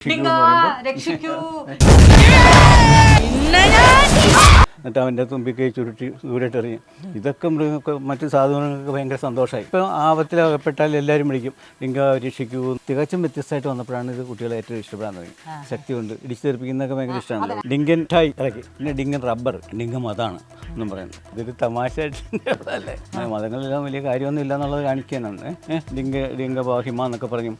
ഡിങ്ക, രക്ഷിക്കൂ എന്നിട്ട് അവന്റെ തുമ്പിക്കൈ ചുരുട്ടി ദൂരട്ടെറിയും ഇതൊക്കെ മൃഗങ്ങൾക്ക് മറ്റ് സാധനങ്ങൾക്ക് ഭയങ്കര സന്തോഷമായി. ഇപ്പം ആപത്തിലകപ്പെട്ടാൽ എല്ലാവരും വിളിക്കും. ലിംഗ രക്ഷിക്കൂ. തികച്ചും വ്യത്യസ്തമായിട്ട് വന്നപ്പോഴാണ് ഇത് കുട്ടികളെ ഏറ്റവും ഇഷ്ടപ്പെടാൻ തുടങ്ങി. ശക്തി കൊണ്ട് ഇടിച്ചു തെറിപ്പിക്കുന്നതൊക്കെ ഭയങ്കര ഇഷ്ടമാണ്. ഡിങ്കൻ ടൈ ഇറക്കി. പിന്നെ ഡിങ്കൻ റബ്ബർ. ഡിങ്ക മതാണ് എന്നും പറയുന്നത്. ഇതൊരു തമാശയായിട്ട് അല്ലേ മതങ്ങളെല്ലാം വലിയ കാര്യമൊന്നും ഇല്ല എന്നുള്ളത് കാണിക്കാനാണ് ലിംഗ ലിംഗ ബാഹിമ എന്നൊക്കെ പറഞ്ഞു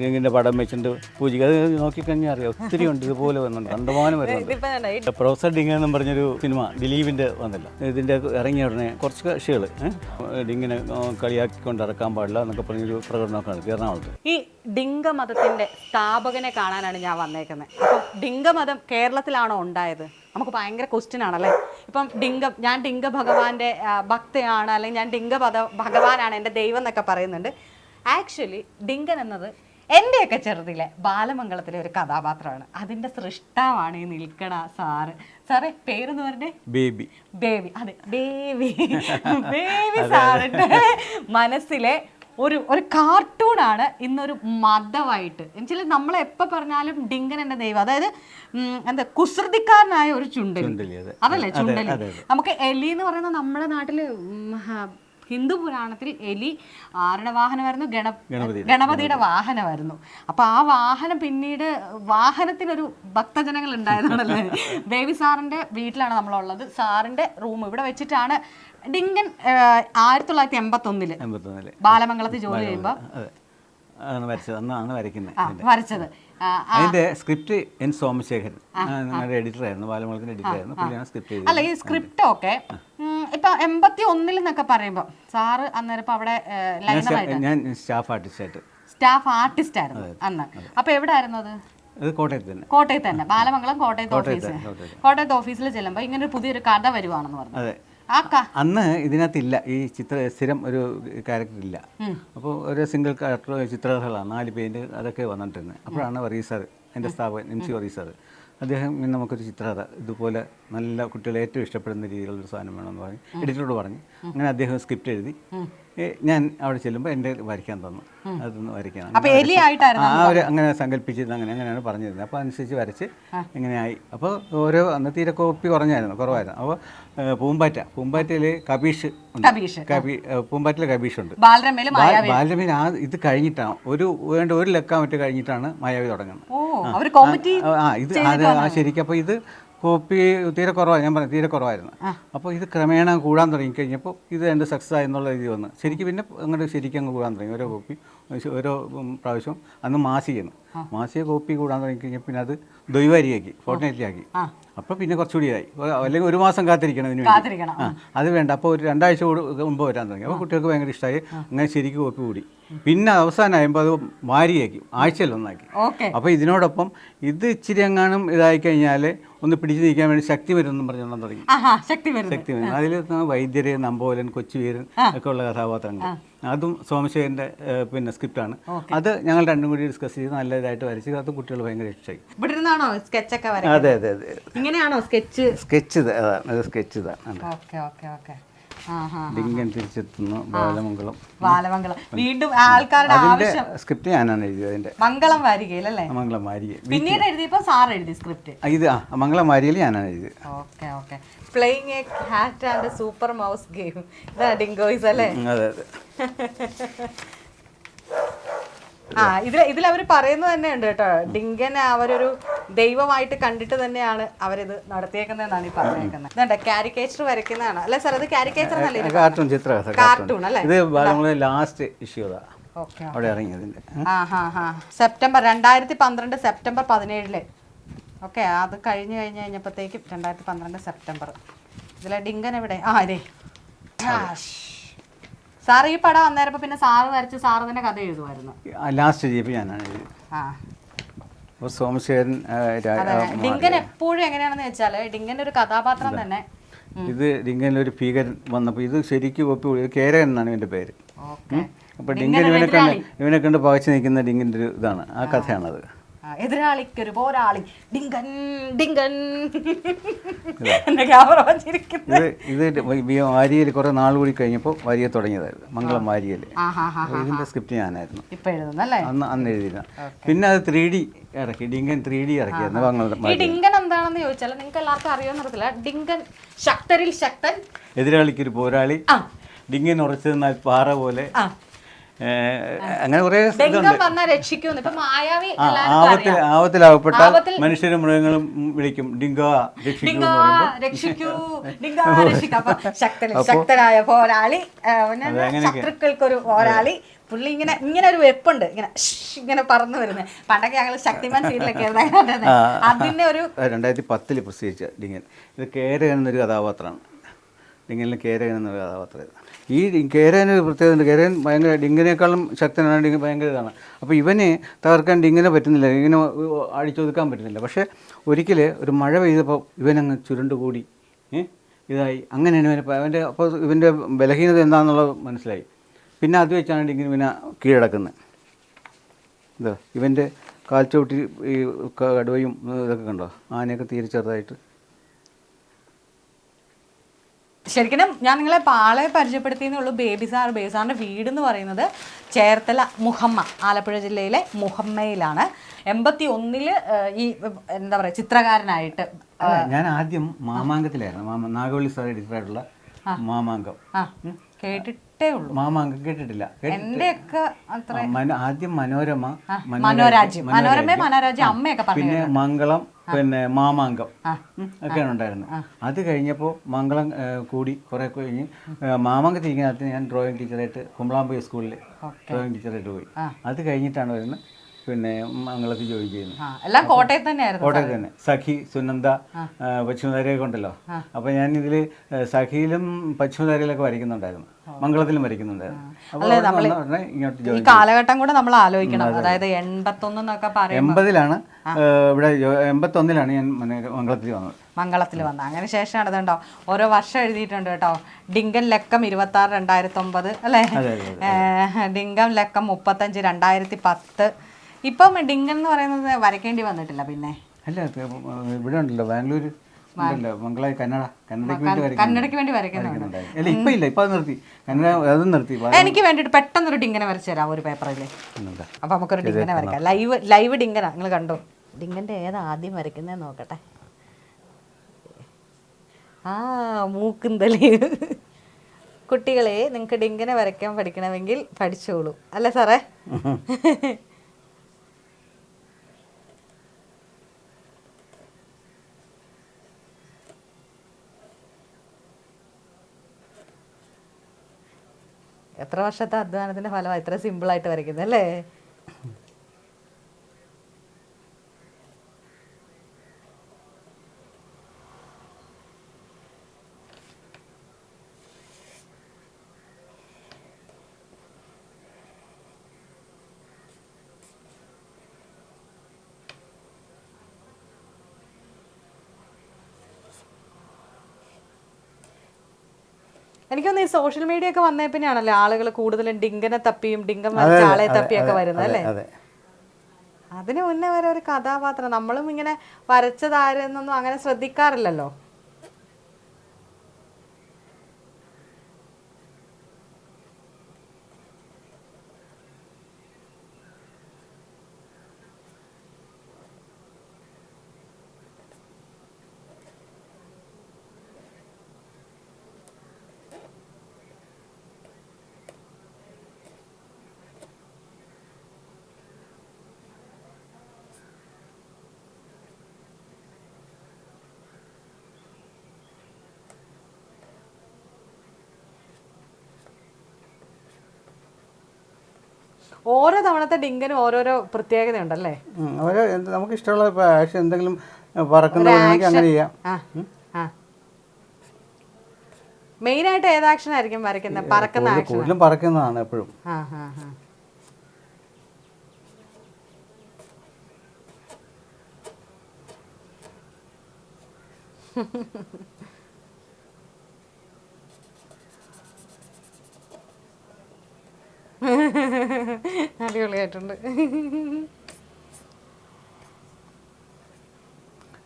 ലിംഗിന്റെ ഡിങ്കിന്റെ പടം വെച്ചിട്ട് പൂജിക അത് നോക്കിക്കഴിഞ്ഞാൽ അറിയാം. ഒത്തിരി ഉണ്ട് ഇതുപോലെ വരുന്നുണ്ട് കണ്ടമാനം വരുന്നുണ്ട്. പ്രൊഫസർ ഡിങ്ക എന്നും പറഞ്ഞൊരു സിനിമ ദിലീപിന്റെ വന്നില്ല. ഇതിന്റെ ഇറങ്ങിയ ഉടനെ കുറച്ച് കക്ഷികൾ ഡിങ്ങിനെ കളിയാക്കിക്കൊണ്ട് ഇറക്കാൻ പാടില്ല എന്നൊക്കെ പറഞ്ഞൊരു പ്രകടനമൊക്കെ നടത്തി എറണാകുളത്ത്. ഈ ഡിങ്ക മതത്തിന്റെ സ്ഥാപകനെ കാണാനാണ് ഞാൻ വന്നേക്കുന്നത് അപ്പം ഡിങ്ക മതം കേരളത്തിലാണോ ഉണ്ടായത്? നമുക്ക് ഭയങ്കര ക്വസ്റ്റ്യൻ ആണല്ലേ? ഇപ്പം ഡിംഗ ഞാൻ ഡിംഗ ഭഗവാന്റെ ഭക്തയാണ് അല്ലെങ്കിൽ ഞാൻ ഡിംഗ ഭഗവാനാണ് എന്റെ ദൈവം എന്നൊക്കെ പറയുന്നുണ്ട്. ആക്ച്വലി ഡിംഗൻ എന്നത് എന്റെയൊക്കെ ചെറുതിലെ ബാലമംഗളത്തിലെ ഒരു കഥാപാത്രമാണ്. അതിന്റെ സൃഷ്ടാവാണ് ഈ നിൽക്കണ സാറ്. സാറേ പേരെന്ന് പറഞ്ഞേ? ബേബി. ബേബി. അതെ ബേബി. ബേബി സാറിന്റെ മനസ്സിലെ ഒരു ഒരു കാർട്ടൂണാണ് ഇന്നൊരു മതമായിട്ട്. എന്നുവെച്ചാൽ നമ്മൾ എപ്പോൾ പറഞ്ഞാലും ഡിങ്കൻ എന്റെ ദൈവം. അതായത് എന്താ കുസൃതിക്കാരനായ ഒരു ചുണ്ടലി. ചുണ്ടലി, അതെ. അതല്ലേ ചുണ്ടലി? നമുക്ക് എലി എന്ന് പറയുന്നത് നമ്മുടെ ഹ, ഹിന്ദു പുരാണത്തിൽ എലി ആരുടെ വാഹനമായിരുന്നു? ഗണ ഗണപതിയുടെ. വാഹനമായിരുന്നു. അപ്പൊ ആ വാഹനം പിന്നീട് വാഹനത്തിനൊരു ഭക്തജനങ്ങൾ ഉണ്ടായതാണല്ലേ ബേബി സാറിന്റെ വീട്ടിലാണ് നമ്മളുള്ളത്. സാറിന്റെ റൂം ഇവിടെ വെച്ചിട്ടാണ് ഡിങ്കൻ ആയിരത്തി തൊള്ളായിരത്തി എൺപത്തി ഒന്നിൽ എൺപത്തൊന്നിൽ ബാലമംഗലത്തിൽ ജോലി ചെയ്യുമ്പോൾ അതെ. അതാണ് വരച്ചത്. അന്നാണ് വരയ്ക്കുന്നത് വരച്ചത്. അതിന്റെ സ്ക്രിപ്റ്റ് എൻ സോമശേഖരൻ എഡിറ്റർ ആയിരുന്നു. എഡിറ്ററായിരുന്നു എഡിറ്റർ ആയിരുന്നു. സ്ക്രിപ്റ്റ് അല്ല ഈ സ്ക്രിപ്റ്റ് ഒക്കെ ഇപ്പൊ എൺപത്തി ഒന്നിൽ എന്നൊക്കെ പറയുമ്പോ സാറ് അന്നേരം ഇപ്പൊ അവിടെ ഞാൻ സ്റ്റാ- ലൈനറായിട്ട് ഞാൻ സ്റ്റാഫ് ആർട്ടിസ്റ്റായിട്ട്. സ്റ്റാഫ് ആർട്ടിസ്റ്റ് ആയിരുന്നു അന്ന്. അപ്പൊ എവിടെ ആയിരുന്നു അത് കോട്ടയത്ത് തന്നെ. കോട്ടയത്ത് തന്നെ. ബാലമംഗലം കോട്ടയത്ത് ഓഫീസ്. കോട്ടയത്ത്. ഓഫീസിൽ ചെല്ലുമ്പോൾ ഇങ്ങനെ ഒരു പുതിയൊരു കഥ വരുവാണെന്ന് പറഞ്ഞു. അന്ന് ഇതിനകത്തില്ല. ഈ ചിത്ര സ്ഥിരം ഒരു ക്യാരക്ടർ ഇല്ല അപ്പോൾ ഒരു സിംഗിൾ ക്യാരക്ടർ ചിത്രകഥകളാണ് നാല് പേര് അതൊക്കെ വന്നിട്ടുണ്ട് അപ്പോഴാണ് വറീസർ സാർ എന്റെ സ്ഥാപകൻ എം സി വറീസർ. സാർ അദ്ദേഹം നമുക്കൊരു ചിത്രകഥ ഇതുപോലെ നല്ല കുട്ടികൾ ഏറ്റവും ഇഷ്ടപ്പെടുന്ന രീതിയിലുള്ള ഒരു സാധനം വേണമെന്ന് പറഞ്ഞു. എഡിറ്ററോട് പറഞ്ഞു. അങ്ങനെ അദ്ദേഹം സ്ക്രിപ്റ്റ് എഴുതി. ഞാൻ അവിടെ ചെല്ലുമ്പോൾ എന്റെ വരയ്ക്കാൻ തന്നു. അതൊന്ന് വരയ്ക്കാൻ ആ ഒരു അങ്ങനെ സങ്കല്പിച്ചിരുന്നു അങ്ങനെ അങ്ങനെയാണ് പറഞ്ഞിരുന്നത്. അപ്പോൾ അനുസരിച്ച് വരച്ച് ഇങ്ങനെയായി. അപ്പോൾ ഓരോ അന്ന് തീരെ കോപ്പി കുറഞ്ഞായിരുന്നു കുറവായിരുന്നു. അപ്പോൾ പൂമ്പാറ്റ. പൂമ്പാറ്റയിൽ കബീഷ് ഉണ്ട്. കബി പൂമ്പാറ്റയിൽ കബീഷ് ഉണ്ട്. ബാലരമീൻ ആ ഇത് കഴിഞ്ഞിട്ടാണ്. ഒരു വേണ്ട ഒരു ലക്കാൻ മറ്റു കഴിഞ്ഞിട്ടാണ് മായാവി തുടങ്ങുന്നത്. ആ. ഇത് ആ ശരിക്കും അപ്പോൾ ഇത് കോപ്പി തീരെ കുറവാണ് ഞാൻ പറഞ്ഞു തീരെ കുറവായിരുന്നു. അപ്പോൾ ഇത് ക്രമേണ കൂടാൻ തുടങ്ങി കഴിഞ്ഞപ്പോൾ ഇത് എന്റെ സക്സസ് ആയെന്നുള്ള രീതി വന്നു. ശരിക്കും പിന്നെ അങ്ങോട്ട് ശരിക്കും അങ്ങ് കൂടാൻ തുടങ്ങി ഓരോ കോപ്പി. ഓരോ പ്രാവശ്യം അന്ന് മാസികയാണ് മാസിക കോപ്പി കൂടാൻ തുടങ്ങി കഴിഞ്ഞാൽ പിന്നെ അത് ദൈവാരിയാക്കി ഫോർട്ടിനൈറ്റിലാക്കി. അപ്പോൾ പിന്നെ കുറച്ചുകൂടി ആയി അല്ലെങ്കിൽ ഒരു മാസം കാത്തിരിക്കണം ഇതിന് വേണ്ടി. ആ അത് വേണ്ട. അപ്പോൾ ഒരു രണ്ടാഴ്ച കൂടി മുമ്പ് വരാൻ തുടങ്ങി. അപ്പോൾ കുട്ടികൾക്ക് ഭയങ്കര ഇഷ്ടമായി അങ്ങനെ ശരിക്കും കോപ്പി കൂടി. പിന്നെ അവസാനമായപ്പോൾ അത് വാരിയാക്കി ആഴ്ചയിൽ ഒന്നാക്കി. അപ്പോൾ ഇതിനോടൊപ്പം ഇത് ഇച്ചിരി എങ്ങാനും ഇതായി കഴിഞ്ഞാൽ ഒന്ന് പിടിച്ചു നിൽക്കാൻ വേണ്ടി ശക്തി വരുമെന്നും പറഞ്ഞുകൊണ്ടാൻ തുടങ്ങി. ശക്തി വരുന്നു ശക്തി വരും അതിൽ വൈദ്യര് നമ്പോലൻ കൊച്ചുവീരൻ ഒക്കെ ഉള്ള കഥാപാത്രങ്ങൾ അതും സോമശേഖരന്റെ പിന്നെ സ്ക്രിപ്റ്റാണ്. അത് ഞങ്ങൾ രണ്ടും കൂടി ഡിസ്കസ് ചെയ്ത് നല്ലതായിട്ട് വരച്ച് അത് കുട്ടികൾ ഭയങ്കര ഇഷ്ടമായി. ഇവിടെ ഇരുന്നാണോ സ്കെച്ചൊക്കെ വരയ്ക്കുന്നത്? അതെ അതെ അതെ ഇങ്ങനെയാണോ സ്കെച്ച് സ്കെച്ച് അതാണ് സ്കെച്ച് ഇതാണ് ഓക്കെ ഓക്കെ ഓക്കെ. ഡിങ്കൻ തിരിച്ചെത്തുന്നു ബാലമംഗളം. ബാലമംഗളം. വീണ്ടും ആൾക്കാരുടെ ആവശ്യം സ്ക്രിപ്റ്റ് ഞാനാണ് എഴുതിയത്. അതിന്റെ മംഗളം വാരികയിലല്ലേ? മംഗളം വാരിക. പിന്നീട് എഴുതിയപ്പോ സാർ എഴുതി സ്ക്രിപ്റ്റ്. ഇത് മംഗളം വാരികയിൽ ഞാനാണ് എഴുതിയത്. Okay okay. Playing a hat and super mouse game ഇതാ ഡിങ്കോയ്സ് അല്ലേ? അതെ അതെ. ആ ഇതിൽ ഇതിൽ അവർ പറയുന്നത് തന്നെ ഉണ്ട് കേട്ടോ. ഡിങ്കനെ അവരൊരു ദൈവമായിട്ട് കണ്ടിട്ട് തന്നെയാണ് അവരിത് നടത്തിയേക്കുന്നതെന്നാണ് ഈ പറഞ്ഞേക്കുന്നത്. ഇതുണ്ട്? കാരിക്കേച്ചർ വരയ്ക്കുന്നതാണ്? അല്ലെ സാർ അത് കാരിക്കേച്ചർ എന്നല്ലേ? കാർട്ടൂൺ ചിത്രകഥ കാർട്ടൂൺ അല്ലേ? ഇത് ലാസ്റ്റ് ഇഷ്യൂ അവിടെ ഇറങ്ങിയതിന്റെ സെപ്റ്റംബർ രണ്ടായിരത്തി പന്ത്രണ്ട് സെപ്റ്റംബർ പതിനേഴിൽ. ഓക്കെ അത് കഴിഞ്ഞു കഴിഞ്ഞ് കഴിഞ്ഞപ്പോഴത്തേക്കും രണ്ടായിരത്തി പന്ത്രണ്ട് സെപ്റ്റംബർ. ഇതിലെ ഡിങ്കൻ എവിടെ? ആ അതെ. സാർ ഈ പടം അന്നേരപ്പോ പിന്നെ സാറ് വരച്ച് സാറ് തന്നെ കഥ എഴുതുമായിരുന്നു. ലാസ്റ്റ് ജീപ്പ് ഞാനാണ് എഴുതിയത്. ആ. അപ്പോൾ സോമശേഖരൻ ആ, രാ- അതെ ഡിങ്കൻ എപ്പോഴും എങ്ങനെയാണെന്ന് വെച്ചാൽ ഡിങ്കൻ ഒരു കഥാപാത്രം തന്നെ. ഇത് ഒരു ഭീകരൻ വന്നപ്പോൾ ഇത് ശരിക്കും ഒപ്പി കേരകൻ എന്നാണ് ഇവന്റെ പേര്. ഓക്കെ. അപ്പോൾ ഡിങ്കൻ ഇവനെ കണ്ട് ഇവനെ കണ്ട് പകച്ചു നിൽക്കുന്ന ഡിങ്കിന്റെ ഒരു ഇതാണ്. ആ. കഥയാണത്. എതിരാളിക്കൊരു പോരാളി. ഡിങ്കൻ ഡിങ്കൻ. എന്റെ ക്യാമറ വച്ചിരിക്കുന്നു ഇത് ഇത് വാരിയൽ കുറേ നാൾ കൂടി കഴിഞ്ഞപ്പോൾ വാരിയെ തുടങ്ങിയതായിരുന്നു. മംഗളം വാരിയിൽ. ഇതിന്റെ സ്ക്രിപ്റ്റ് ഞാനായിരുന്നു. ഇപ്പൊ എഴുതുന്നല്ലേ അന്ന് അന്ന് എഴുതിയില്ല പിന്നെ അത് ത്രീ ഡി ഇറക്കി. ഡിങ്കൻ ത്രീ ഡി ഇറക്കിയായിരുന്നു ഈ ഡിങ്കൻ എന്താണെന്ന് ചോദിച്ചാൽ നിങ്ങൾക്ക് എല്ലാവർക്കും അറിയാമെന്ന് അറിയത്തില്ല. ഡിങ്കൻ ശക്തരിൽ ശക്തൻ. എതിരാളിക്കൊരു പോരാളി. ആ. ഡിങ്കൻ ഉറച്ചു നിന്നാൽ പാറ പോലെ അങ്ങനെ കുറെ ആപത്തിൽ അറിയാം. മനുഷ്യരും മൃഗങ്ങളും വിളിക്കും. ഡിങ്ക രക്ഷിക്കൂ ശക്തനായ പോരാളി ശത്രുക്കൾക്കൊരു പോരാളി. പുള്ളി ഇങ്ങനെ ഇങ്ങനെ ഒരു വെപ്പുണ്ട്. ഇങ്ങനെ ഇങ്ങനെ പറന്നു വരുന്നത് പണ്ടൊക്കെ ഞങ്ങൾ ശക്തിമാൻ സീരിയലൊക്കെ അതിന്റെ ഒരു രണ്ടായിരത്തി പത്തിൽ പ്രസിദ്ധിച്ച ഡിങ്ങൻ ഇത് കേരകൻ എന്നൊരു കഥാപാത്രമാണ്. ഡിങ്കനിൽ കേരകൻ എന്നൊരു കഥാപാത്രം ഈ കേരകന് ഒരു പ്രത്യേകത കേരകൻ ഭയങ്കര ഡിങ്ങിനേക്കാളും ശക്തനാണ് ഡിങ്കൻ ഭയങ്കര ഇതാണ്. അപ്പോൾ ഇവനെ തകർക്കാൻ ഡിങ്ങിനെ പറ്റുന്നില്ല. ഇങ്ങനെ അടിച്ചൊതുക്കാൻ പറ്റുന്നില്ല. പക്ഷേ ഒരിക്കൽ ഒരു മഴ പെയ്തപ്പോൾ ഇവനങ്ങ് ചുരുണ്ടുകൂടി ഏ ഇതായി. അങ്ങനെയാണ് ഇവൻ അവന്റെ അപ്പോൾ ഇവന്റെ ബലഹീനത എന്താണെന്നുള്ളത് മനസ്സിലായി. പിന്നെ അത് വെച്ചാണ് ഡിങ്ങിന് ഇവനെ കീഴടക്കുന്നത്. ഇത് ഇവന്റെ കാൽച്ചവിട്ടി ഈ കടുവയും ഇതൊക്കെ കണ്ടോ? ആനയൊക്കെ തീരെ ചെറുതായിട്ട് ശരിക്കും ഞാൻ നിങ്ങളെ പാളയെ പരിചയപ്പെടുത്തിയെന്നുള്ളൂ ബേബി സാർ ബേബി സാറിന്റെ വീട് എന്ന് പറയുന്നത് ചേർത്തല മുഹമ്മ ആലപ്പുഴ ജില്ലയിലെ മുഹമ്മയിലാണ്. എൺപത്തി ഒന്നിൽ ഈ എന്താ പറയുക ചിത്രകാരനായിട്ട് ഞാൻ ആദ്യം മാമാങ്കത്തിലായിരുന്നു. മാമ നാഗവള്ളി സാർ എഡിറ്ററായിട്ടുള്ള മാമാങ്കം. കേട്ടിട്ടേ ഉള്ളൂ. മാമാങ്കം കേട്ടിട്ടില്ല. എന്റെയൊക്കെ ആദ്യം മനോരമ മനോരാജ്യം. മനോരമ മനോരാജ്യം അമ്മയൊക്കെ പിന്നെ മംഗളം പിന്നെ മാമാങ്കം ഒക്കെ ഉണ്ടായിരുന്നു ഉണ്ടായിരുന്നത്. അത് കഴിഞ്ഞപ്പോൾ മംഗളം കൂടി കുറെ കഴിഞ്ഞ് ഏ, മാമാങ്കത്തിരിക്കുന്നതിനകത്ത് ഞാൻ ഡ്രോയിങ് ടീച്ചറായിട്ട് കുമ്പളാമ്പ സ്കൂളിൽ ഡ്രോയിങ് ടീച്ചറായിട്ട് പോയി. അത് കഴിഞ്ഞിട്ടാണ് വരുന്നത് പിന്നെ മംഗളത്തിൽ ജോയിൻ ചെയ്യുന്നത്. ആ. എല്ലാം കോട്ടയത്ത് തന്നെയായിരുന്നു കോട്ടയത്ത് തന്നെ. സഖി സുനന്ദ പശ്ചിമധാരയൊക്കെ ഉണ്ടല്ലോ. അപ്പം ഞാൻ ഇതിൽ സഖിയിലും പശ്ചിമധാരയിലൊക്കെ വരയ്ക്കുന്നുണ്ടായിരുന്നു. മംഗളത്തിലും വരയ്ക്കുന്നുണ്ടായിരുന്നു ഈ കാലഘട്ടം കൂടെ നമ്മൾ ആലോചിക്കണം. അതായത് എൺപത്തൊന്ന് എന്നൊക്കെ പറയും എൺപതിലാണ് ഇവിടെ എൺപത്തൊന്നിലാണ് ഞാൻ മംഗളത്തിൽ വന്നത്. മംഗളത്തിൽ വന്ന അങ്ങനെ ശേഷമാണ് ഇതുണ്ടോ ഓരോ വർഷം എഴുതിയിട്ടുണ്ട് കേട്ടോ. ഡിങ്കൻ ലക്കം ഇരുപത്തി ആറ് രണ്ടായിരത്തി ഒമ്പത് അല്ലേ ഡിങ്കൻ ലക്കം മുപ്പത്തഞ്ച് രണ്ടായിരത്തി പത്ത് ഇപ്പം ഡിങ്കൻ എന്ന് പറയുന്നത് വരയ്ക്കേണ്ടി വന്നിട്ടില്ല പിന്നെ? അല്ല ഇവിടെ ഉണ്ടല്ലോ ബാംഗ്ലൂർ ഉണ്ടല്ലോ മംഗള കന്നഡ. കന്നഡയ്ക്ക് വേണ്ടി വരയ്ക്കുന്നു. കന്നഡയ്ക്ക് വേണ്ടി വരയ്ക്കുന്നുണ്ട്. വരയ്ക്കുന്നുണ്ടായിരുന്നു. അല്ല ഇപ്പൊ ഇല്ല ഇപ്പൊ നിർത്തി. കന്നഡ അതും നിർത്തി. എനിക്ക് വേണ്ടിട്ട് പെട്ടെന്നൊരു ഡിങ്ങനെ വരച്ചു തരാം ഒരു പേപ്പറിൽ? അപ്പൊ നമുക്കൊരു ഡിങ്ങനെ വരയ്ക്കാം ലൈവ് ലൈവ് ഡിങ്ങന നിങ്ങൾ കണ്ടോ? ഡിങ്ങന്റെ ഏതാ ആദ്യം വരയ്ക്കുന്നത് നോക്കട്ടെ. ആ മൂക്കുന്തലി. കുട്ടികളെ നിങ്ങൾക്ക് ഡിങ്ങനെ വരയ്ക്കാൻ പഠിക്കണമെങ്കിൽ പഠിച്ചോളൂ. അല്ലേ സാറേ? എത്ര വർഷത്തെ അധ്വാനത്തിന്റെ ഫലമാണ് ഇത്ര സിമ്പിളായിട്ട് വരയ്ക്കുന്നത് അല്ലേ? എനിക്കൊന്ന് ഈ സോഷ്യൽ മീഡിയ ഒക്കെ വന്നേ പിന്നെയാണല്ലോ ആളുകൾ കൂടുതലും ഡിങ്കനെ തപ്പിയും ഡിങ്കൻ വരച്ച ആളെ തപ്പിയൊക്കെ വരുന്നത് അല്ലേ? അതിനു അതിന് മുന്നേ വരെ ഒരു കഥാപാത്രം. നമ്മളും ഇങ്ങനെ വരച്ചതാരെന്നൊന്നും അങ്ങനെ ശ്രദ്ധിക്കാറില്ലല്ലോ. ഓരോ തവണത്തെ ഡിങ്കനും ഓരോരോ പ്രത്യേകതയുണ്ടല്ലേ? ഉണ്ടല്ലേ ഓരോ നമുക്ക് ഇഷ്ടമുള്ള ആക്ഷൻ എന്തെങ്കിലും പറക്കുന്ന അങ്ങനെ ചെയ്യാം. മെയിൻ ആയിട്ട് മെയിനായിട്ട് ഏത് ആക്ഷൻ ആയിരിക്കും വരയ്ക്കുന്നത്? പറക്കുന്ന ആക്ഷൻ കൂടുതലും പറക്കുന്നതാണ് എപ്പോഴും. അടിപൊളിയായിട്ടുണ്ട്.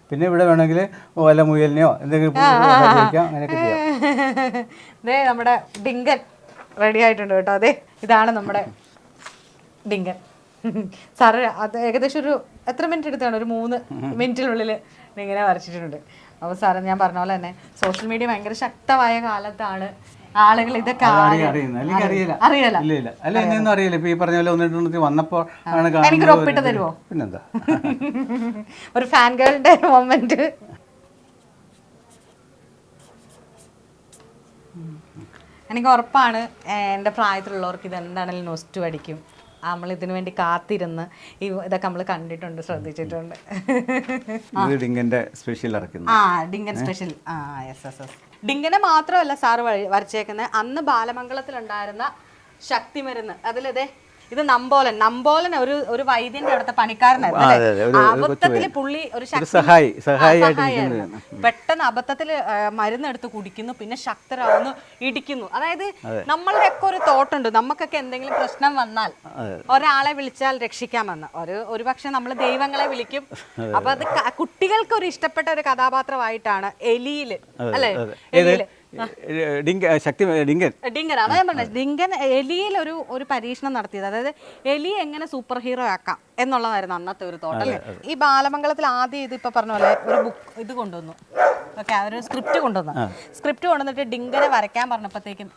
പിന്നെ ഇവിടെ വേണമെങ്കിൽ വല്ല മുയലിനെയോ എന്തെങ്കിലും അങ്ങനെയൊക്കെ ചെയ്യാം. നമ്മുടെ ഡിങ്കൻ റെഡി ആയിട്ടുണ്ട് കേട്ടോ. അതെ ഇതാണ് നമ്മുടെ ഡിങ്കൻ. സാറ് അത് ഏകദേശം ഒരു എത്ര മിനിറ്റ് എടുത്താണ്? ഒരു മൂന്ന് മിനിറ്റിനുള്ളിൽ ഇങ്ങനെ വരച്ചിട്ടുണ്ട്. അപ്പോൾ സാറ് ഞാൻ പറഞ്ഞ പോലെ തന്നെ സോഷ്യൽ മീഡിയ ഭയങ്കര ശക്തമായ കാലത്താണ് ആളുകൾ ഇതൊക്കെ അറിയില്ല. അല്ല എന്നൊന്നും അറിയില്ല. ഇപ്പൊ ഈ പറഞ്ഞ പോലെ വന്നപ്പോൾ ആണ് കാണുന്നത് ഒപ്പിട്ട് തരുമോ പിന്നെന്താ? ഒരു ഫാൻ ഗേളിന്റെ മൊമെന്റ് എനിക്ക് ഉറപ്പാണ് എന്റെ പ്രായത്തിലുള്ളവർക്ക് ഇത് എന്താണെങ്കിലും നൊസ്റ്റു അടിക്കും. നമ്മൾ ഇതിനു വേണ്ടി കാത്തിരുന്ന് ഈ ഇതൊക്കെ നമ്മൾ കണ്ടിട്ടുണ്ട് ശ്രദ്ധിച്ചിട്ടുണ്ട്. ഇത് സ്പെഷ്യൽ ആ ഡിങ്കൻ സ്പെഷ്യൽ ആ യെസ് യെസ് യെസ് ഡിങ്കനെ മാത്രമല്ല സാറ് വരച്ചേക്കുന്നത് അന്ന് ബാലമംഗളത്തിലുണ്ടായിരുന്ന ശക്തിമരുന്ന്. അതിലിതേ ഇത് നമ്പോലൻ. നമ്പോലൻ ഒരു ഒരു വൈദ്യന്റെ അവിടുത്തെ പണിക്കാരനായിരുന്നു അബദ്ധത്തിൽ പുള്ളി ഒരു സഹായി സഹായിയായിരുന്നു. പെട്ടെന്ന് അബദ്ധത്തിൽ മരുന്നെടുത്ത് കുടിക്കുന്നു പിന്നെ ശക്തരാവുന്നു ഇടിക്കുന്നു. അതായത് നമ്മളുടെ ഒക്കെ ഒരു തോട്ടുണ്ട്. നമുക്കൊക്കെ എന്തെങ്കിലും പ്രശ്നം വന്നാൽ ഒരാളെ വിളിച്ചാൽ രക്ഷിക്കാമെന്ന്. ഒരു ഒരു പക്ഷെ നമ്മൾ ദൈവങ്ങളെ വിളിക്കും. അപ്പൊ അത് കുട്ടികൾക്ക് ഒരു ഇഷ്ടപ്പെട്ട ഒരു കഥാപാത്രമായിട്ടാണ് എലിയിൽ അല്ലെ? എലിയിൽ. ശക്തി ഡിങ്കൻ. ഡിങ്കൻ അതാ ഞാൻ പറഞ്ഞത്. ഡിങ്കൻ എലിയിൽ ഒരു ഒരു പരീക്ഷണം നടത്തിയത്. അതായത് എലി എങ്ങനെ സൂപ്പർ ഹീറോ ആക്കാം എന്നുള്ളതായിരുന്നു അന്നത്തെ ഒരു തോട്ട് അല്ലേ? ഈ ബാലമംഗളത്തിൽ ആദ്യം ഇത് ഇപ്പൊ പറഞ്ഞ പോലെ ഒരു ബുക്ക് ഇത് കൊണ്ടുവന്നു. ഓക്കെ ഒരു സ്ക്രിപ്റ്റ് കൊണ്ടുവന്നു. സ്ക്രിപ്റ്റ് കൊണ്ടുവന്നിട്ട് ഡിങ്കനെ വരയ്ക്കാൻ പറഞ്ഞപ്പോഴത്തേക്കും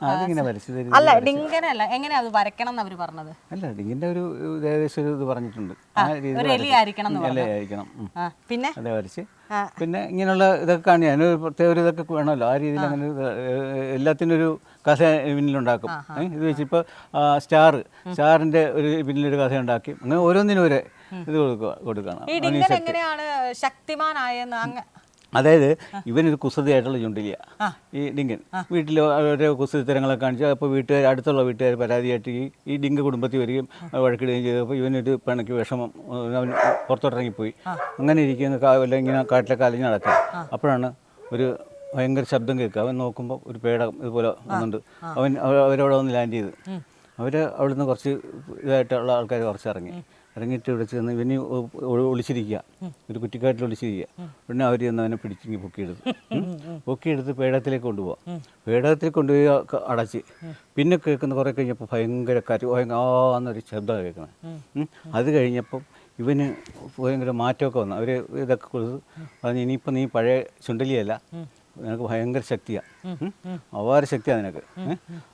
അല്ല ഡിങ്കനെ അല്ല എങ്ങനെയാ അത് വരയ്ക്കണം എന്ന് അവർ പറഞ്ഞത്? അല്ല ഡിങ്കിന്റെ ഒരു ഏകദേശം ഒരു ഇത് പറഞ്ഞിട്ടുണ്ട്. ആ ഒരു എലി ആയിരിക്കണം പിന്നെ? അതെ വരച്ച്. പിന്നെ ഇങ്ങനെയുള്ള ഇതൊക്കെ കാണുക. അതിന് പ്രത്യേക ഒരു ഇതൊക്കെ വേണമല്ലോ. ആ രീതിയിൽ അങ്ങനെ എല്ലാത്തിനും ഒരു കഥ പിന്നിലുണ്ടാക്കും ഇത് വെച്ച് ഇപ്പോൾ സ്റ്റാർ സ്റ്റാറിന്റെ ഒരു പിന്നിലൊരു കഥ ഉണ്ടാക്കി. അങ്ങനെ ഓരോന്നിനും ഒരു ഇത് കൊടുക്കുക കൊടുക്കണം. ശക്തിമാനായെന്ന് അതായത് ഇവനൊരു കുസൃതിയായിട്ടുള്ള ചുണ്ടില്ല. ഈ ഡിങ്കൻ. വീട്ടിൽ ഓരോ കുസൃതിത്തരങ്ങളൊക്കെ കാണിച്ചു അപ്പോൾ വീട്ടുകാർ അടുത്തുള്ള വീട്ടുകാർ പരാതിയായിട്ട് ഈ ഈ ഡിങ്ക് കുടുംബത്തിൽ വരികയും വഴക്കിടുകയും വഴക്കിടുകയും ചെയ്തപ്പോൾ ഇവനൊരു പിണക്ക് വിഷമം. അവൻ പുറത്തോട്ടിറങ്ങിപ്പോയി. അങ്ങനെ ഇരിക്കുന്ന വല്ല ഇങ്ങനെ കാട്ടിലൊക്കെ അലിഞ്ഞ് നടക്കുക അപ്പോഴാണ് ഒരു ഭയങ്കര ശബ്ദം കേൾക്കുക. അവൻ നോക്കുമ്പോൾ ഒരു പേട ഇതുപോലെ വന്നുണ്ട് അവൻ അവ- അവരവിടെ വന്ന് ലാൻഡ് ചെയ്ത്. അവർ അവിടുന്ന് കുറച്ച് ഇതായിട്ടുള്ള ആൾക്കാർ കുറച്ച് ഇറങ്ങി ഇറങ്ങിയിട്ട് ഇവിടെ ചെന്ന് ഇവന് ഒളിച്ചിരിക്കുക. ഒരു കുറ്റിക്കാട്ടിൽ ഒളിച്ചിരിക്കുക. ഉടനെ അവർ ചെന്ന് അവനെ പിടിച്ചിങ്ങി പൊക്കിയെടുത്ത്. പൊക്കിയെടുത്ത് പേടകത്തിലേക്ക് കൊണ്ടുപോകാം പേടകത്തിൽ കൊണ്ടുപോയി അടച്ച്. പിന്നെ കേൾക്കുന്ന കുറേ കഴിഞ്ഞപ്പോൾ ഭയങ്കര കാറ്റ് ഭയങ്കര ആ എന്നൊരു ശബ്ദമാണ് കേൾക്കുന്നത്. അത് കഴിഞ്ഞപ്പം ഇവന് ഭയങ്കര മാറ്റമൊക്കെ വന്നു. അവർ ഇതൊക്കെ കൊടുത്ത് പറഞ്ഞു ഇനിയിപ്പോൾ നീ പഴയ ചുണ്ടലിയല്ല. നിനക്ക് ഭയങ്കര ശക്തിയാണ് അപാര ശക്തിയാണ് നിനക്ക്.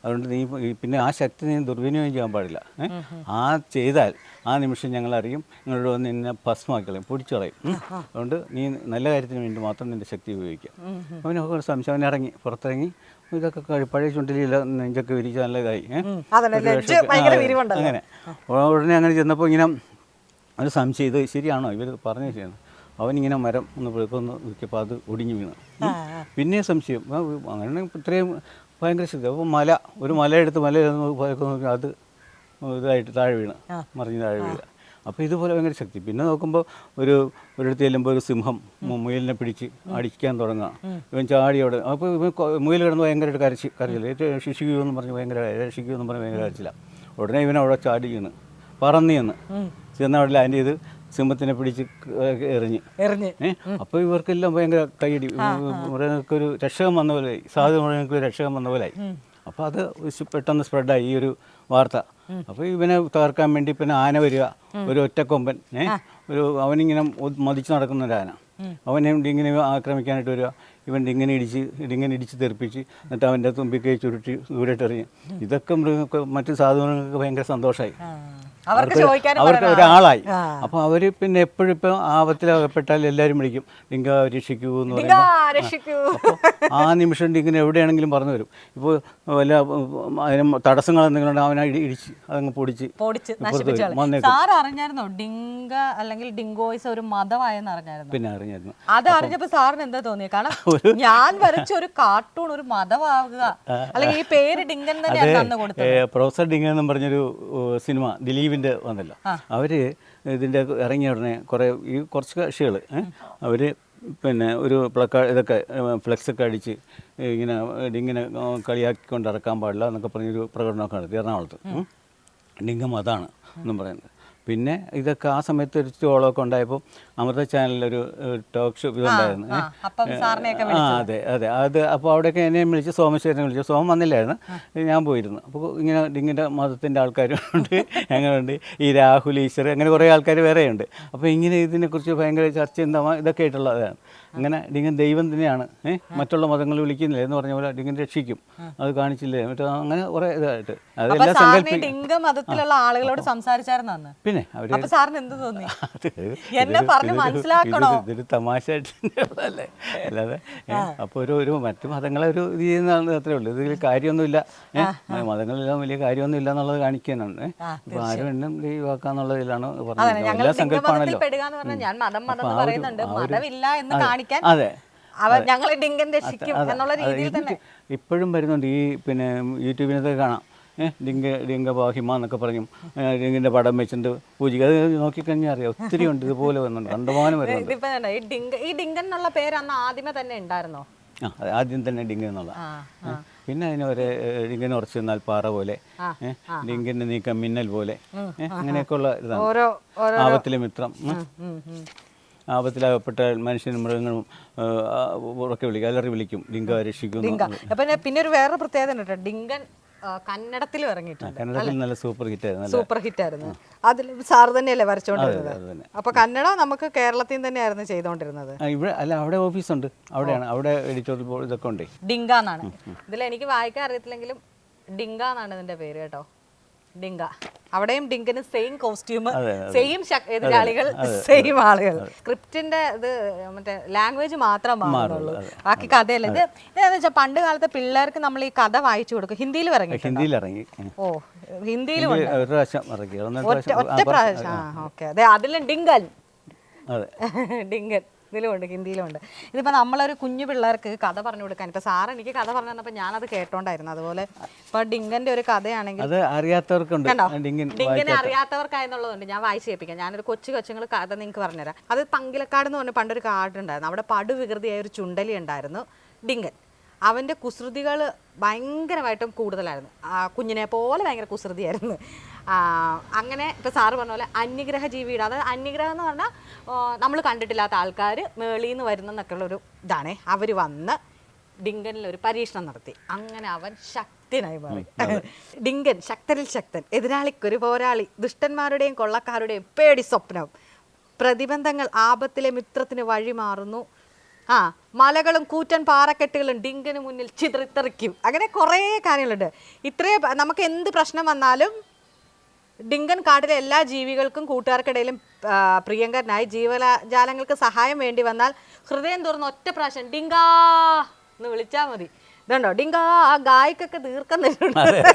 അതുകൊണ്ട് നീ പിന്നെ ആ ശക്തി നീ ദുർവിനിയോഗം ചെയ്യാൻ പാടില്ല. ആ ചെയ്താൽ ആ നിമിഷം ഞങ്ങൾ അറിയും നിങ്ങളോട് വന്ന് നിന്നെ പൊടിച്ചു കളയും. അതുകൊണ്ട് നീ നല്ല കാര്യത്തിന് വേണ്ടി മാത്രം നിന്റെ ശക്തി ഉപയോഗിക്കാം അവനൊക്കെ ഒരു സംശയം ഇറങ്ങി പുറത്തിറങ്ങി. ഇതൊക്കെ പഴയ ചുണ്ടിലില്ല നെഞ്ചൊക്കെ വിരിച്ച് നല്ല ഇതായി ഏ? അതല്ലേ, ഒരു നെഞ്ച് വേഷമൊക്കെ- ഭയങ്കര ആ, അങ്ങനെ. ഉടനെ അങ്ങനെ ചെന്നപ്പോൾ ഇങ്ങനെ ഒരു സംശയം ഇത് ശരിയാണോ? ഇവർ പറഞ്ഞു ശരിയാണ്? അവനിങ്ങനെ മരം ഒന്ന് വെളുക്കൊന്ന് നോക്കിയപ്പോൾ അത് ഒടിഞ്ഞു വീണു. പിന്നെ സംശയം അങ്ങനെ ഇത്രയും ഭയങ്കര ശ്രദ്ധ. അപ്പോൾ മല ഒരു മല എടുത്ത് മല നോക്കി അത് ഇതായിട്ട് താഴെ വീണ്. മറിഞ്ഞ് താഴെ വീഴുക അപ്പോൾ ഇതുപോലെ ഭയങ്കര ശക്തി. പിന്നെ നോക്കുമ്പോൾ ഒരു ഒരിടത്ത് ചെല്ലുമ്പോൾ ഒരു സിംഹം മുയലിനെ പിടിച്ച് അടിക്കാൻ തുടങ്ങുക. ഇവൻ ചാടി അവിടെ. അപ്പോൾ ഇവൻ മുയൽ കിടന്ന് ഭയങ്കരമായിട്ട് കരച്ച് കരച്ചില്ല ഏറ്റവും എന്ന് പറഞ്ഞ് ഭയങ്കര രക്ഷിക്കുമെന്ന് എന്ന് പറഞ്ഞ് ഭയങ്കര കരച്ചില്ല ഉടനെ ഇവൻ അവിടെ ചാടി വീണ്. പറന്നു ചെന്ന്. ചെന്ന് അവിടെ ലാൻഡ് ചെയ്ത് സിംഹത്തിനെ പിടിച്ച് എറിഞ്ഞ്. എറിഞ്ഞ്. അപ്പോൾ ഇവർക്കെല്ലാം ഭയങ്കര കൈയടി മൃഗങ്ങൾക്കൊരു രക്ഷകം വന്ന പോലെ സാധു മൃഗങ്ങൾക്ക് രക്ഷകം വന്ന പോലെ അപ്പോൾ അത് പെട്ടെന്ന് സ്പ്രെഡായി ഈ ഒരു വാർത്ത. അപ്പോൾ ഇവനെ തകർക്കാൻ വേണ്ടി പിന്നെ ആന വരിക. ഒരു ഒറ്റക്കൊമ്പൻ ഏഹ് ഒരു അവനിങ്ങനെ മതിച്ച് നടക്കുന്ന ഒരു ആന. അവനെ ഇങ്ങനെ ആക്രമിക്കാനായിട്ട് വരിക. ഇവൻ ഇങ്ങനെ ഇടിച്ച് ഇടിങ്ങനെ ഇടിച്ച് തെറിപ്പിച്ച് എന്നിട്ട് അവന്റെ തുമ്പിക്കൈ ചുരുട്ടി ദൂരട്ടെറിഞ്ഞ് ഇതൊക്കെ മൃഗങ്ങൾക്ക് മറ്റു സാധനങ്ങൾക്ക് ഭയങ്കര സന്തോഷമായി അവർക്ക് അവർക്ക് ഒരാളായി. അപ്പോൾ അവർ പിന്നെ എപ്പോഴും ഇപ്പം ആപത്തിലകപ്പെട്ടാൽ എല്ലാവരും വിളിക്കും ഡിങ്ക രക്ഷിക്കൂ എന്ന് പറയുമ്പോൾ. ആ. നിമിഷം ഡിങ്കിന് എവിടെയാണെങ്കിലും പറഞ്ഞു വരും ഇപ്പോൾ വല്ല അതിന് തടസ്സങ്ങൾ എന്തെങ്കിലും ഉണ്ടെങ്കിൽ അവനെ ഇടിച്ച് അതങ്ങ് പൊടിച്ച് അറിഞ്ഞായിരുന്നോ? ഡിങ്ക അല്ലെങ്കിൽ ഡിങ്കോയ്സ് ഒരു മതമായെന്ന് അറിഞ്ഞായിരുന്നു? പിന്നെ അറിഞ്ഞായിരുന്നു. അത് അറിഞ്ഞപ്പോ സാറിന് എന്താ തോന്നിയത് കാരണം ഞാൻ വരച്ച ഒരു കാർട്ടൂൺ ഒരു മതമാവുക അല്ലെങ്കിൽ ഈ പേര് ഡിങ്കൻ തന്നെ പ്രൊഫസർ ഡിങ്കൻ എന്ന് പറഞ്ഞൊരു സിനിമ ദിലീപിന്റെ വന്നല്ലോ. അവർ ഇതിന്റെ ഇറങ്ങിയ ഉടനെ കുറേ ഈ കുറച്ച് കക്ഷികൾ അവർ പിന്നെ ഒരു പ്ലക്കാ ഇതൊക്കെ ഫ്ലെക്സ് ഒക്കെ അടിച്ച് ഇങ്ങനെ ഡിങ്ങിനെ കളിയാക്കിക്കൊണ്ട് ഇറക്കാൻ പാടില്ല എന്നൊക്കെ പറഞ്ഞൊരു പ്രകടനമൊക്കെ നടത്തി എറണാകുളത്ത്. ഡിങ്കം അതാണ് എന്നും പറയുന്നത്. പിന്നെ ഇതൊക്കെ ആ സമയത്ത് ഒരു ചോളമൊക്കെ ഉണ്ടായപ്പോൾ അമൃത ചാനലിലൊരു ടോക്ക് ഷോ ഇതുണ്ടായിരുന്നു. ആ, അതെ അതെ. അത് അപ്പോൾ അവിടെയൊക്കെ എന്നെ വിളിച്ച് സോമേശ്വരനെ വിളിച്ചു. സോമം വന്നില്ലായിരുന്നു. ഞാൻ പോയിരുന്നു. അപ്പോൾ ഇങ്ങനെ ഇങ്ങനെ മതത്തിന്റെ ആൾക്കാരുണ്ട് ഞങ്ങളുണ്ട്. ഈ രാഹുൽ ഈശ്വർ അങ്ങനെ കുറേ ആൾക്കാർ വേറെയുണ്ട്. അപ്പോൾ ഇങ്ങനെ ഇതിനെക്കുറിച്ച് ഭയങ്കര ചർച്ച എന്താ ഇതൊക്കെ ആയിട്ടുള്ളതാണ്. അങ്ങനെ ഡിങ്ങൻ ദൈവം തന്നെയാണ്. ഏഹ് മറ്റുള്ള മതങ്ങൾ വിളിക്കുന്നില്ല. എന്ന് പറഞ്ഞ പോലെ ഡിങ്ങൻ രക്ഷിക്കും. അത് കാണിച്ചില്ലേ? മറ്റേ അങ്ങനെ കുറെ ഇതായിട്ട്. അതെല്ലാം സാറിന് ഈ സങ്കല്പി ഡിങ്ക മതത്തിലുള്ള ആളുകളോട് സംസാരിച്ചായിരുന്നു പിന്നെ അവർ സാറിന് എന്ത് തോന്നി? എന്നെ പറഞ്ഞ് മനസ്സിലാക്കണോ? ഇതൊരു- തമാശ അല്ലേ അല്ലാതെ അപ്പോൾ ഒരു ഒരു മറ്റു മതങ്ങളെ ഒരു ഇത് ചെയ്യുന്നതാണ് അത്രേ ഉള്ളൂ. ഇതിൽ കാര്യമൊന്നുമില്ല. മതങ്ങളെല്ലാം വലിയ കാര്യമൊന്നും ഇല്ല എന്നുള്ളത് കാണിക്കാനാണ്. അപ്പോൾ ആരും എണ്ണം ലീവാക്കാന്നുള്ളതിലാണ് പറഞ്ഞത്. എല്ലാ സങ്കല്പമാണല്ലോ ഞാൻ മതം മതം പറയുന്നുണ്ട്. മതമില്ല എന്ന് അതെ, കാണിക്കാൻ അതെ. ഞങ്ങളെ ഡിങ്കൻ രക്ഷിക്കും അതെ, എന്നുള്ള രീതിയിൽ തന്നെ. ഇപ്പോഴും വരുന്നുണ്ട് ഈ പിന്നെ യൂട്യൂബിനകത്ത് കാണാം. ഏഹ് ഡിങ്ക ഡിങ്ക ബാഹിമ എന്നൊക്കെ പറഞ്ഞു ഡിങ്കിന്റെ ഡിങ്കിന്റെ പടം വെച്ചിട്ട് പൂജിക്കുക. അത് നോക്കിക്കഴിഞ്ഞാൽ അറിയാം. ഒത്തിരി ഉണ്ട് ഇതുപോലെ വന്നുണ്ട് കണ്ടുപോകാനും വരുന്നുണ്ട്. ഈ ഡിങ്ക ഈ ഡിങ്കൻ എന്നുള്ള പേര് അന്ന് ആദ്യമേ തന്നെ ഉണ്ടായിരുന്നോ? ആ ആദ്യം തന്നെ ഡിങ്ക എന്നുള്ള. പിന്നെ അതിന് ഒരു ഡിങ്കിന് ഉറച്ചു നിന്നാൽ പാറ പോലെ. ഡിങ്കിന്റെ ഡിങ്കിന് നീക്കം മിന്നൽ പോലെ. അങ്ങനെയൊക്കെ അങ്ങനെയൊക്കെയുള്ള ഇതാണ്. ആപത്തിലെ മിത്രം. ആപത്തിലകപ്പെട്ട മനുഷ്യനും മൃഗങ്ങളും ഉറക്കെ വിളിക്കും അലറി വിളിക്കും. ഡിങ്ക രക്ഷിക്കും ഡിങ്ക. പിന്നെ- ഒരു വേറെ പ്രത്യേകത ഉണ്ട് കേട്ടോ. ഡിങ്കൻ കന്നഡത്തിലും ഇറങ്ങിയിട്ടുണ്ട്. കന്നഡത്തിൽ നല്ല സൂപ്പർ ഹിറ്റ് ആയിരുന്നു സൂപ്പർ ഹിറ്റ് ആയിരുന്നു. അതിൽ സാർ തന്നെയല്ലേ വരച്ചോണ്ടിരുന്നത്? അപ്പൊ കന്നഡ നമുക്ക് കേരളത്തിൽ തന്നെയായിരുന്നു ചെയ്തോണ്ടിരുന്നത്. ഇവിടെ അല്ല അവിടെ ഓഫീസ് ഉണ്ട് അവിടെയാണ്. അവിടെ എഡിറ്റോറിയൽ ബോർഡ് ഇതൊക്കെ ഉണ്ട്. ഡിങ്ക എന്നാണ്. ഇതിൽ എനിക്ക് വായിക്കാൻ അറിയത്തില്ലെങ്കിലും ഡിങ്ക എന്നാണ് ഇതിന്റെ പേര് കേട്ടോ. ഡിങ്ക. അവിടെയും ഡിങ്കിന് സെയിം കോസ്റ്റ്യൂം സെയിം എതിരാളികൾ സെയിം ആളുകൾ. സ്ക്രിപ്റ്റിന്റെ ഇത് മറ്റേ ലാംഗ്വേജ് മാത്രം മാറുള്ളൂ ബാക്കി കഥയല്ല. ഇത് ഇതെന്ന് വെച്ചാൽ പണ്ട് കാലത്തെ പിള്ളേർക്ക് നമ്മൾ ഈ കഥ വായിച്ചു കൊടുക്കും. ഹിന്ദിയിൽ ഇറങ്ങി ഹിന്ദിയിൽ ഇറങ്ങി. ഓ ഹിന്ദിയിലും ഒറ്റ പ്രാവശ്യം ഓക്കെ. അതെ അതിലും ഡിങ്കൻ. അതെ. ഡിങ്കൻ. ഇതിലുമുണ്ട് ഹിന്ദിയിലുമുണ്ട്. ഇതിപ്പോൾ നമ്മളൊരു കുഞ്ഞു പിള്ളേർക്ക് കഥ പറഞ്ഞു കൊടുക്കാൻ ഇപ്പോൾ സാർ എനിക്ക് കഥ പറഞ്ഞു തന്നപ്പോൾ ഞാനത് കേട്ടോണ്ടായിരുന്നു. അതുപോലെ ഇപ്പോൾ ഡിങ്കന്റെ ഒരു കഥയാണെങ്കിൽ അത് അറിയാത്തവർക്കുണ്ട്. ഡിങ്കിനെ അറിയാത്തവർക്കായെന്നുള്ളതുണ്ട്. ഞാൻ വായിച്ചു കേൾപ്പിക്കാം. ഞാനൊരു കൊച്ചു കൊച്ചുങ്ങൾ കഥ നിങ്ങൾക്ക് പറഞ്ഞുതരാം. അത് പങ്കിലക്കാട് എന്ന് പറഞ്ഞ പണ്ടൊരു കാട് ഉണ്ടായിരുന്നു അവിടെ പടുവികൃതിയായ ഒരു ചുണ്ടലി ഉണ്ടായിരുന്നു ഡിങ്കൻ. അവന്റെ കുസൃതികൾ ഭയങ്കരമായിട്ടും കൂടുതലായിരുന്നു. ആ കുഞ്ഞിനെ പോലെ ഭയങ്കര കുസൃതിയായിരുന്നു. അങ്ങനെ ഇപ്പോൾ സാറ് പറഞ്ഞ പോലെ അന്യഗ്രഹ ജീവിയുടെ അതായത് അന്യഗ്രഹം എന്ന് പറഞ്ഞാൽ നമ്മൾ കണ്ടിട്ടില്ലാത്ത ആൾക്കാർ മേളിൽ നിന്ന് വരുന്നെന്നൊക്കെ ഇതാണ്. ഇതാണേ അവർ വന്ന് ഡിങ്കനിൽ ഒരു പരീക്ഷണം നടത്തി. അങ്ങനെ അവൻ ശക്തനായി മാറി. ഡിങ്കൻ ശക്തരിൽ ശക്തൻ എതിരാളിക്കൊരു പോരാളി ദുഷ്ടന്മാരുടെയും കൊള്ളക്കാരുടെയും പേടി സ്വപ്നം പ്രതിബന്ധങ്ങൾ ആപത്തിലെ മിത്രത്തിന് വഴിമാറുന്നു. ആ മലകളും കൂറ്റൻ പാറക്കെട്ടുകളും ഡിങ്കിന് മുന്നിൽ ചിതറിത്തെറിക്കും. അങ്ങനെ കുറേ കാര്യങ്ങളുണ്ട്. ഇത്രയും നമുക്ക് എന്ത് പ്രശ്നം വന്നാലും ഡിങ്കൻ കാട്ടിലെ എല്ലാ ജീവികൾക്കും കൂട്ടുകാർക്കിടയിലും പ്രിയങ്കരനായി ജീവജാലങ്ങൾക്ക് സഹായം വേണ്ടി വന്നാൽ ഹൃദയം തുറന്ന് ഒറ്റ പ്രാവശ്യം ഡിങ്കാ എന്ന് വിളിച്ചാൽ മതി. ഇതുണ്ടോ? ഡിങ്കാ ആ ഗായ്ക്കൊക്കെ ദീർക്കം തരുന്നുണ്ട്.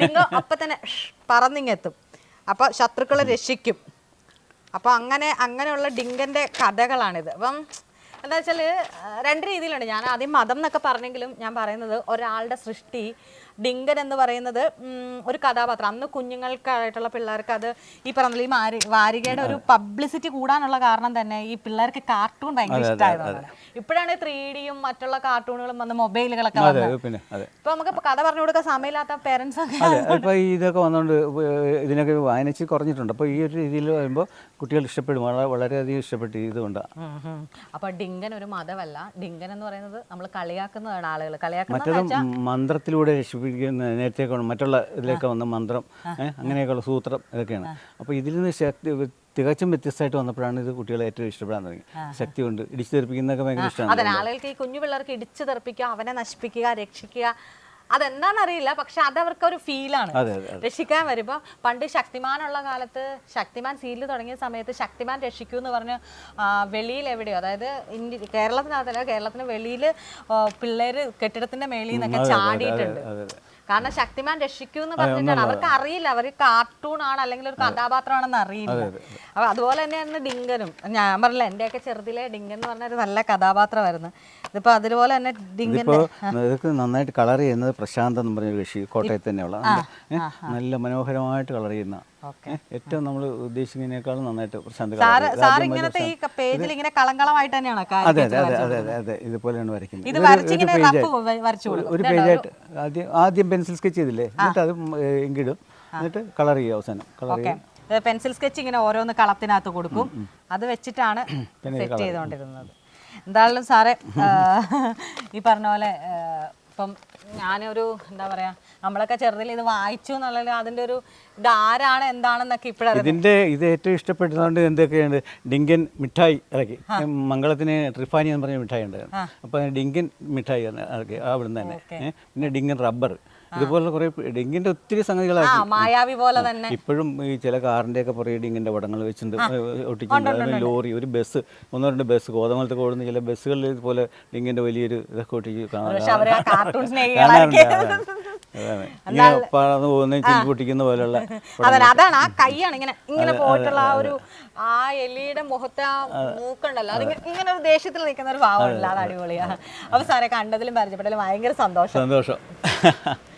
ഡിങ്ക അപ്പൊ തന്നെ പറന്നിങ്ങെത്തും. അപ്പൊ ശത്രുക്കളെ രക്ഷിക്കും. അപ്പൊ അങ്ങനെ അങ്ങനെയുള്ള ഡിങ്കന്റെ കഥകളാണിത്. അപ്പം എന്താ വെച്ചാൽ രണ്ട് രീതിയിലുണ്ട്. ഞാൻ ആദ്യം മതം എന്നൊക്കെ പറഞ്ഞെങ്കിലും ഞാൻ പറയുന്നത് ഒരാളുടെ സൃഷ്ടി ഡിങ്കൻ എന്ന് പറയുന്നത് ഒരു കഥാപാത്രം. അന്ന് കുഞ്ഞുങ്ങൾക്കായിട്ടുള്ള പിള്ളേർക്ക് അത് ഈ പറഞ്ഞ ഈ മാരി വാരികയുടെ ഒരു പബ്ലിസിറ്റി കൂടാനുള്ള കാരണം തന്നെ ഈ പിള്ളേർക്ക് കാർട്ടൂൺ ഭയങ്കര ഇഷ്ടമായതാണ് ഇപ്പോഴാണ് ത്രീ ഡിയും മറ്റുള്ള കാർട്ടൂണുകളും വന്ന് മൊബൈലുകളൊക്കെ ഇപ്പൊ നമുക്ക് കഥ പറഞ്ഞു കൊടുക്കാൻ സമയമില്ലാത്ത പേരൻസ് ഒക്കെ ഇതൊക്കെ വന്നുകൊണ്ട് ഇതിനൊക്കെ വായനച്ച് കുറഞ്ഞിട്ടുണ്ട്. അപ്പൊ ഈ ഒരു രീതിയിൽ വരുമ്പോൾ കുട്ടികൾ ഇഷ്ടപ്പെടും. വളരെ വളരെയധികം ഇഷ്ടപ്പെട്ട് ഉം. അപ്പൊ ഡിങ്കൻ ഒരു മതമല്ല. ഡിങ്കൻ എന്ന് പറയുന്നത് നമ്മൾ കളിയാക്കുന്നതാണ് ആളുകൾ കളിയാക്കുന്ന മറ്റേത് മന്ത്രത്തിലൂടെ നേരത്തെ നേരത്തേക്കാണ് മറ്റുള്ള ഇതിലേക്ക് വന്ന മന്ത്രം അങ്ങനെയൊക്കെയുള്ള സൂത്രം ഇതൊക്കെയാണ്. അപ്പോൾ ഇതിൽ നിന്ന് ശക്തി തികച്ചും വ്യത്യസ്തമായിട്ട് വന്നപ്പോഴാണ് ഇത് കുട്ടികളെ ഏറ്റവും ഇഷ്ടപ്പെടാൻ തുടങ്ങി ശക്തി കൊണ്ട് ഇടിച്ചു തെറിപ്പിക്കുന്നതൊക്കെ ഭയങ്കര ഇഷ്ടമാണ്. ആളുകൾക്ക് ഈ കുഞ്ഞു പിള്ളേർക്ക് ഇടിച്ചു തെറിപ്പിക്കുക അവനെ നശിപ്പിക്കുക രക്ഷിക്കുക അതെന്താണെന്നറിയില്ല പക്ഷെ അതവർക്ക് ഒരു ഫീലാണ് രക്ഷിക്കാൻ വരുമ്പോൾ പണ്ട് ശക്തിമാനുള്ള കാലത്ത് ശക്തിമാൻ സീരിയൽ തുടങ്ങിയ സമയത്ത് ശക്തിമാൻ രക്ഷിക്കൂ എന്ന് പറഞ്ഞ് വെളിയിൽ എവിടെയോ അതായത് ഇന്ത്യ കേരളത്തിനകത്തല്ല കേരളത്തിന് വെളിയിൽ പിള്ളേര് കെട്ടിടത്തിന്റെ മേളിൽ നിന്നൊക്കെ ചാടിയിട്ടുണ്ട്. കാരണം ശക്തിമാൻ രക്ഷിക്കൂ എന്ന് പറഞ്ഞിട്ടാണ്. അവർക്ക് അറിയില്ല അവർ കാർട്ടൂൺ ആണ് അല്ലെങ്കിൽ ഒരു കഥാപാത്രമാണെന്ന് അറിയില്ല. അപ്പൊ അതുപോലെ തന്നെയായിരുന്നു ഡിങ്കനും ഞാൻ പറഞ്ഞില്ല എന്റെയൊക്കെ ചെറുതിലെ ഡിങ്കൻ എന്ന് പറഞ്ഞ ഒരു നല്ല കഥാപാത്രമായിരുന്നു. ഇതിപ്പോ അതുപോലെ തന്നെ ഇതൊക്കെ നന്നായിട്ട് കളർ ചെയ്യുന്നത് പ്രശാന്ത് എന്ന് പറഞ്ഞൊരു കൃഷി കോട്ടയത്ത് തന്നെയുള്ള. നല്ല, മനോഹരമായിട്ട് കളർ ചെയ്യുന്ന. ഏറ്റവും നമ്മൾ ഉദ്ദേശിക്കുന്നതിനേക്കാളും നന്നായിട്ട് പ്രശാന്ത് ഇങ്ങനത്തെ ഈ പേജിൽ ഇങ്ങനെ കളങ്കളമായിട്ട് തന്നെയാണ് അതെ അതെ അതെ അതെ അതെ അതെ ഇതുപോലെയാണ് വരയ്ക്കുന്നത്. ഒരു പേജായിട്ട് ആദ്യം ആദ്യം പെൻസിൽ സ്കെച്ച് ചെയ്തില്ലേ? എന്നിട്ട് അത് ഇങ്കിടും. എന്നിട്ട് കളർ ചെയ്യും അവസാനം. കളർ ചെയ്യും പെൻസിൽ സ്കെച്ച് ഇങ്ങനെ ഓരോന്ന് കളത്തിനകത്ത് കൊടുക്കും. അത് വെച്ചിട്ടാണ് സെറ്റ് ചെയ്തുകൊണ്ടിരുന്നത് എന്തായാലും സാറേ ഈ പറഞ്ഞ പോലെ ഇപ്പം ഞാനൊരു എന്താ പറയാ നമ്മളൊക്കെ ചെറുതിൽ ഇത് വായിച്ചു എന്നുള്ള അതിന്റെ ഒരു ഇത് ആരാണ് എന്താണെന്നൊക്കെ ഇപ്പോഴാണ് ഇതിന്റെ ഇത് ഏറ്റവും ഇഷ്ടപ്പെട്ടതുകൊണ്ട് എന്തൊക്കെയാണ് ഡിങ്കൻ മിഠായി ഇറക്കി. മംഗളത്തിന് ട്രിഫാനി എന്ന് പറഞ്ഞ മിഠായി ഉണ്ടായിരുന്നു അപ്പോൾ ഡിങ്കൻ മിഠായി ഇറക്കി അവിടുന്ന് തന്നെ. പിന്നെ ഡിങ്കൻ റബ്ബർ. ഇതുപോലുള്ള കുറെ ഡെങ്കിന്റെ ഒത്തിരി സംഗതികളാണ് മായാവി പോലെ തന്നെ. ഇപ്പോഴും ഈ ചില കാറിന്റെ ഒക്കെ പുറകെ ഡെങ്കിന്റെ പടങ്ങൾ വെച്ചിട്ടുണ്ട് ഒട്ടിച്ചിട്ടുണ്ട് ലോറി ഒരു ബസ് ഒന്നോ രണ്ട് ബസ് കോതമംഗലത്ത് ഓടുന്ന ചില ബസ്സുകളിൽ ഇതുപോലെ ഡെങ്കിന്റെ വലിയൊരു ഇതൊക്കെ ഒട്ടിച്ച്. പറന്ന് പോകുന്ന ചിരി പൊട്ടിക്കുന്ന പോലെയുള്ള അതാണ് ആ കൈയാണ് ഇങ്ങനെ ഇങ്ങനെ പോയിട്ടുള്ള ആ ഒരു ആ എലിയുടെ മുഖത്തെ ആ മൂക്കുണ്ടല്ലോ അത്. ഇങ്ങനെ ഒരു ദേഷ്യത്തിൽ നിൽക്കുന്ന ഒരു ഭാവമുണ്ടല്ലോ അത് അടിപൊളിയാണ് സാറെ കണ്ടതിലും പരിചയപ്പെട്ടതിലും ഭയങ്കര സന്തോഷം. സന്തോഷം.